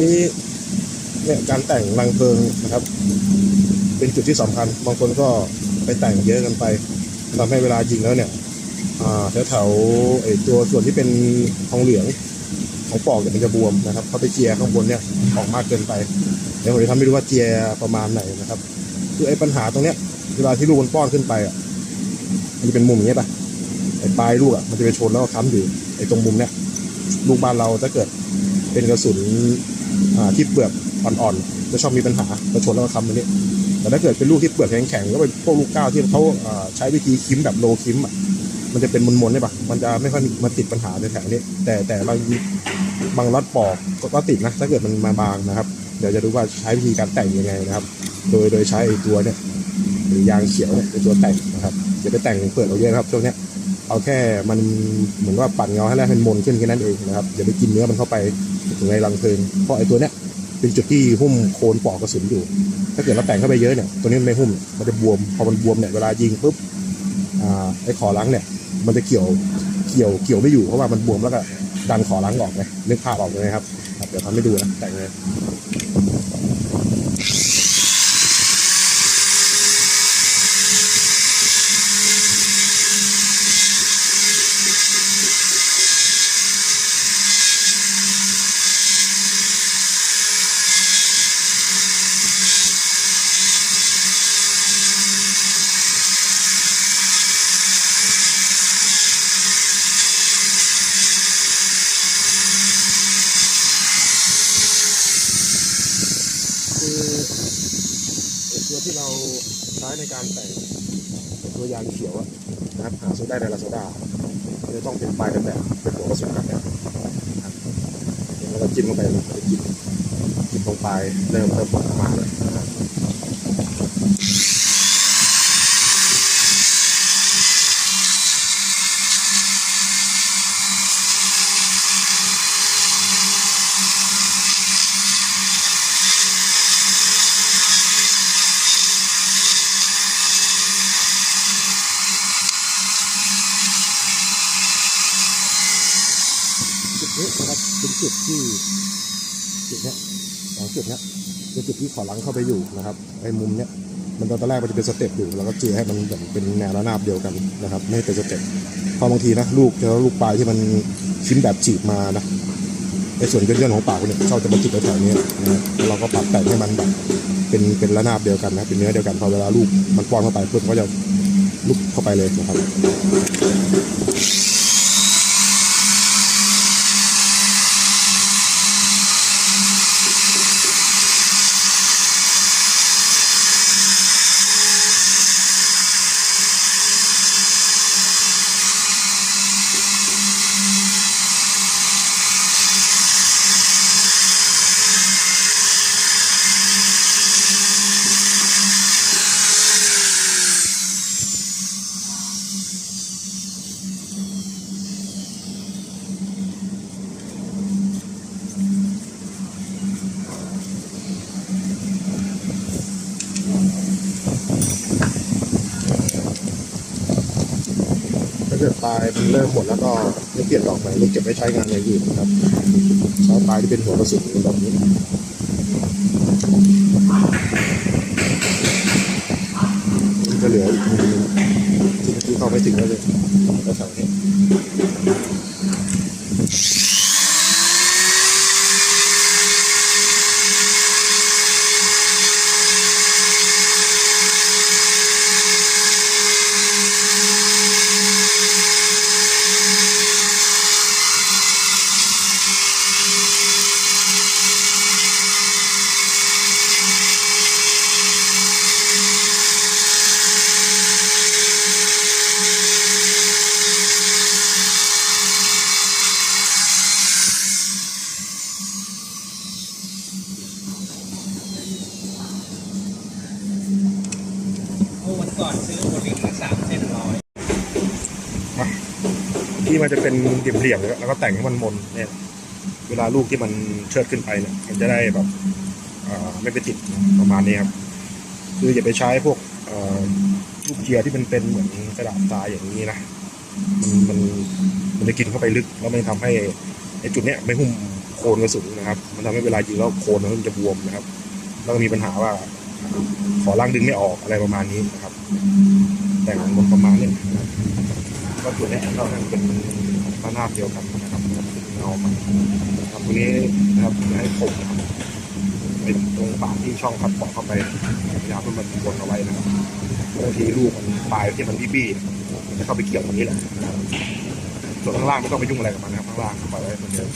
นี่เนี่ยการแต่งรังเพลิงนะครับ เป็นจุดที่สำคัญ บางคนก็ไปแต่งเยอะกันไปทำให้เวลายิงแล้วเนี่ยอ่าแถวๆไอ้ตัวส่วนที่เป็นทองเหลืองของปอกเนี่ยมันจะบวมนะครับเขาไปเจียข้างบนเนี่ยออกมากเกินไปเดี๋ยวผมจะทำให้ดูว่าเจียประมาณไหนนะครับ คือไอ้ปัญหาตรงเนี้ยเวลาที่ลูกมันป้อนขึ้นไปอะมันจะเป็นมุมอย่างเงี้ยป่ะไอ้ปลายลูกอะมันจะไปชนแล้วก็ค้ำอยู่ไอ้ตรงมุมเนี้ยลูกบ้านเราถ้าเกิดเป็นกระสุน ที่เปลือกอ่อนๆจะชอบมีปัญหาจะชนแล้วก็ค้ำตรงนี้ แต่ถ้าเกิดเป็นลูกที่เปลือกแข็งๆก็เป็นพวกลูกก้าวที่เขาใช้วิธีคิมแบบโลคิมอะมันจะเป็นมนๆใช่ปะมันจะไม่ค่อยมาติดปัญหาในแถวนี้ แต่แต่บางบางรัดปอกก็ติดนะ ถ้าเกิดมันมาบางนะครับ เดี๋ยวจะดูว่าใช้วิธีการแต่งยังไงนะครับ โดยโดยใช้ไอ้ตัวเนี่ยหรือยางเขียวเนี่ยเป็นตัวแต่งนะครับอย่าไปแต่งเปลือกเอาเยอะนะครับช่วงเนี้ย เอาแค่มันเหมือนว่าปั่นเงาให้แล้วให้มันมนขึ้นแค่นั้นเองนะครับอย่าไปกินเนื้อมันเข้าไปถึงในรังเพลิงเพราะไอ้ตัวเนี้ยเป็นจุดที่หุ้มโคนปอกกระสุนอยู่ ถ้าเกิดเราแต่งเข้าไปเยอะเนี่ยตัวนี้มันไม่หุ้มมันจะบวมพอมันบวมเนี่ยเวลายิงปุ๊บอ่าไอ้ขอล้างเนี่ย มันจะเกี่ยวเกี่ยวเกี่ยวไม่อยู่เพราะว่ามันบวมแล้วก็ดันขอล้างออกไงนึกภาพออกเลยครับเดี๋ยวทำให้ดูนะแต่งเลย คือตัวที่เราใช้ในการแต่งตัวยางเขียวอะนะครับหาซื้อได้ในลาซาด้าจะต้องเป็นปลายกันแบบเป็นหัวกระสุนกันแบบนะครับเดี๋ยวเราจิ้มเข้าไปจะจิ้มจิ้มตรงปลายเริ่มเริ่มออกมาเลยนะครับ นี้นะครับเป็นจุดที่จุดเนี้ยสองจุดเนี้ยเป็นจุดที่ขอหลังเข้าไปอยู่นะครับไอ้มุมเนี้ยมันตอนแรกมันจะเป็นสเต็ปอยู่แล้วก็เจียให้มันแบบเป็นแนวระนาบเดียวกันนะครับไม่เป็นสเต็ปเพอบางทีนะลูกแล้วลูกปลายที่มันชิ้นแบบจีบมานะในส่วนย่นๆของปากเนี่ยเขาจะมาจิบแถวๆนี้นะเราก็ปรับแต่งให้มันแบบเป็นเป็นระนาบเดียวกันนะเป็นเนื้อเดียวกันพอเวลาลูกมันป้อนเข้าไปปุ๊บก็จะลุกเข้าไปเลยนะครับ ตายมันเริ่มหมดแล้วก็ไม่เปลี่ยนดอกใหม่ไม่เก็บไว้ใช้งานอย่างอื่นนะครับเสาตายที่เป็นหัวกระสุนแบบนี้มันจะเหลืออีกมุมหนึงที่เข้าไม่ถึงแล้วเลยแถวๆนี้ เมื่อวัน ก่อนซื้อโอลิงมาสามเส้นร้อยที่มันจะเป็นเหลี่ยมๆแล้วก็แต่งให้มันมนเนี่ย เวลาลูกที่มันเชิดขึ้นไปเนี่ย มันจะได้แบบไม่ไปติดประมาณนี้ครับคืออย่าไปใช้พวกลูกเจียร์ที่มันเป็นเหมือนกระดาษทรายอย่างนี้นะมันมันมันจะกินเข้าไปลึกแล้วมันทำให้ไอ้จุดเนี้ยไม่หุ้มโคโคนกระสุนนะครับ มันทำให้เวลายิงแล้วโคนมันจะบวมนะครับ แล้วก็มีปัญหาว่า ขอล่างดึงไม่ออกอะไรประมาณนี้นะครับ แต่งบนประมาณนี้นะครับก็ตัวนี้ก็เป็นพระนาบเดียวกันนะครับเงามันครับตัวนี้นะครับให้คมนะครับเป็นตรงปากที่ช่องพัดปอกเข้าไปพยายามให้มันวนเอาไว้นะครับบางทีลูกมันปลายที่มันบี้ๆมันจะเข้าไปเกี่ยวตรงนี้แหละส่วนข้างล่างไม่ต้องไปยุ่งอะไรกับมันนะครับข้างล่างปล่อยไว้เหมือนเดิม